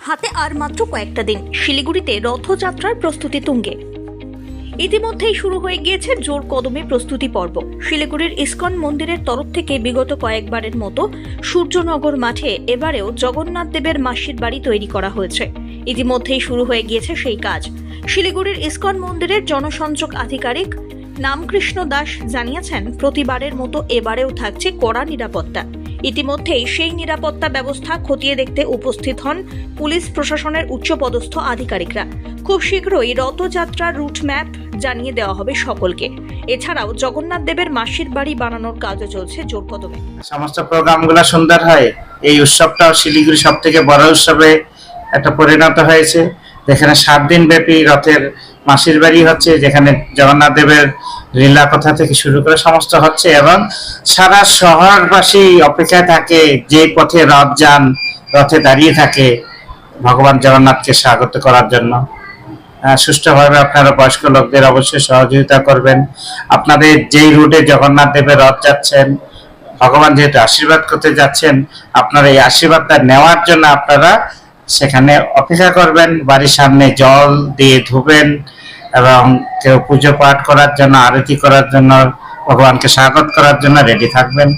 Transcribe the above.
হাতে আর মাত্র কয়েকটা দিন শিলিগুড়িতে রথযাত্রার প্রস্তুতি তুঙ্গে। ইতিমধ্যেই শুরু হয়ে গিয়েছে জোর কদমে প্রস্তুতি পর্ব। শিলিগুড়ির ইস্কন মন্দিরের তরফ থেকে বিগত কয়েকবারের মতো সূর্যনগর মাঠে এবারেও জগন্নাথ দেবের মাসির বাড়ি তৈরি করা হয়েছে। ইতিমধ্যেই শুরু হয়ে গিয়েছে সেই কাজ। শিলিগুড়ির ইস্কন মন্দিরের জনসংযোগ আধিকারিক নামকৃষ্ণ দাস জানিয়েছেন, প্রতিবারের মতো এবারেও থাকছে কড়া নিরাপত্তা। ইতিমধ্যেই সেই নিরাপত্তা ব্যবস্থা খতিয়ে দেখতে উপস্থিত হন পুলিশ প্রশাসনের উচ্চপদস্থ আধিকারিকরা। খুব শীঘ্রই রথযাত্রার রুট ম্যাপ জানিয়ে দেওয়া হবে সকলকে। এছাড়াও জগন্নাথ দেবের মাসির বাড়ি বানানোর কাজও চলছে জোর কদমে। সমস্ত প্রোগ্রামগুলো সুন্দর হয়। এই উৎসবটা শিলিগুড়ি সব থেকে বড় উৎসবে একটা পরিণত হয়েছে। যেখানে সাত দিন ব্যাপী রথের মাসির বাড়ি হচ্ছে, যেখানে জগন্নাথ দেবের লীলা কথা থেকে শুরু করে সমস্ত হচ্ছে এবং সারা শহরবাসী অপেক্ষায় থাকে যে পথে রথ যান, রথে দাঁড়িয়ে থাকে ভগবান জগন্নাথকে স্বাগত করার জন্য। সুষ্ঠুভাবে আপনারা বয়স্ক লোকদের অবশ্যই সহযোগিতা করবেন। আপনাদের যেই রুটে জগন্নাথ দেবের রথ যাচ্ছেন, ভগবান যেহেতু আশীর্বাদ করতে যাচ্ছেন, আপনারা এই আশীর্বাদটা নেওয়ার জন্য আপনারা সেখানে অপেক্ষা করবেন, বাড়ির সামনে জল দিয়ে ধুবেন এবং কেউ পুজো পাঠ করার জন্য, আরতি করার জন্য, ভগবানকে স্বাগত করার জন্য রেডি থাকবেন।